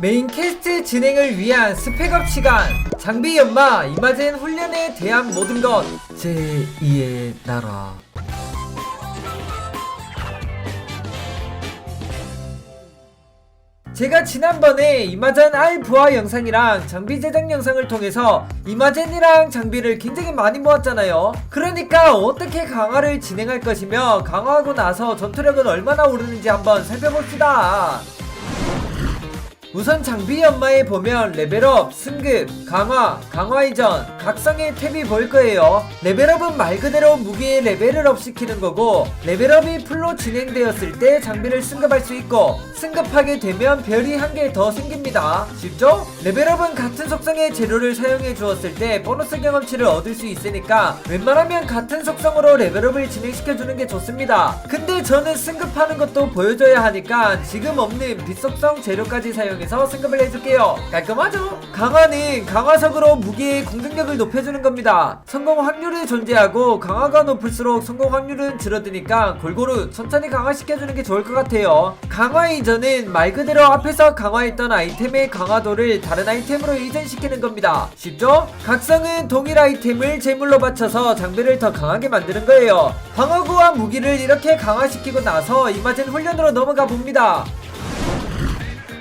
메인 캐스트 진행을 위한 스펙업 시간 장비 연마 이마젠 훈련에 대한 모든 것 제2의 나라 제가 지난번에 이마젠 알 부하 영상이랑 장비 제작 영상을 통해서 이마젠이랑 장비를 굉장히 많이 모았잖아요. 그러니까 어떻게 강화를 진행할 것이며 강화하고 나서 전투력은 얼마나 오르는지 한번 살펴봅시다. 우선 장비 연마에 보면 레벨업, 승급, 강화, 강화 이전, 각성의 탭이 보일 거예요. 레벨업은 말 그대로 무기의 레벨을 업 시키는 거고, 레벨업이 풀로 진행되었을 때 장비를 승급할 수 있고, 승급하게 되면 별이 한 개 더 생깁니다. 쉽죠? 레벨업은 같은 속성의 재료를 사용해 주었을 때 보너스 경험치를 얻을 수 있으니까 웬만하면 같은 속성으로 레벨업을 진행시켜 주는 게 좋습니다. 근데 저는 승급하는 것도 보여줘야 하니까 지금 없는 빛속성 재료까지 사용해서 승급을 해줄게요. 깔끔하죠? 강화는 강화석으로 무기의 공격력을 높여주는 겁니다. 성공 확률이 존재하고 강화가 높을수록 성공 확률은 줄어드니까 골고루 천천히 강화시켜주는 게 좋을 것 같아요. 강화 이전은 말 그대로 앞에서 강화했던 아이템의 강화도를 다른 아이템으로 이전시키는 겁니다. 쉽죠? 각성은 동일 아이템을 제물로 바쳐서 장비를 더 강하게 만드는 거예요. 방어구와 무기를 이렇게 강화시키고 나서 이마젠 훈련으로 넘어가 봅니다.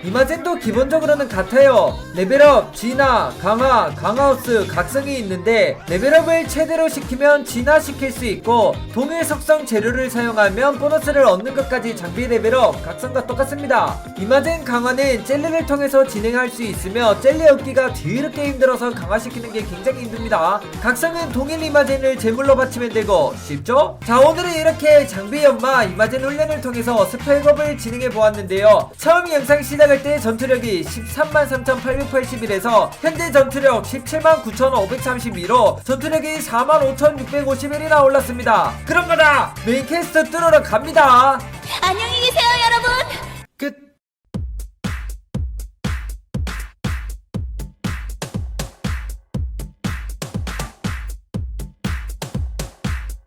이마젠도 기본적으로는 같아요. 레벨업, 진화, 강화, 강화우스, 각성이 있는데 레벨업을 최대로 시키면 진화시킬 수 있고 동일 속성 재료를 사용하면 보너스를 얻는 것까지 장비 레벨업, 각성과 똑같습니다. 이마젠 강화는 젤리를 통해서 진행할 수 있으며 젤리 얻기가 뒤늦게 힘들어서 강화시키는 게 굉장히 힘듭니다. 각성은 동일 이마젠을 제물로 바치면 되고 쉽죠? 자 오늘은 이렇게 장비 연마 이마젠 훈련을 통해서 스펙업을 진행해 보았는데요. 처음 영상 시작할 때 전투력이 13만 3,881에서 현재 전투력 17만 9,532로 전투력이 4만 5,651이나 올랐습니다. 그런 거다! 메인 캐스트 뚫으러 갑니다!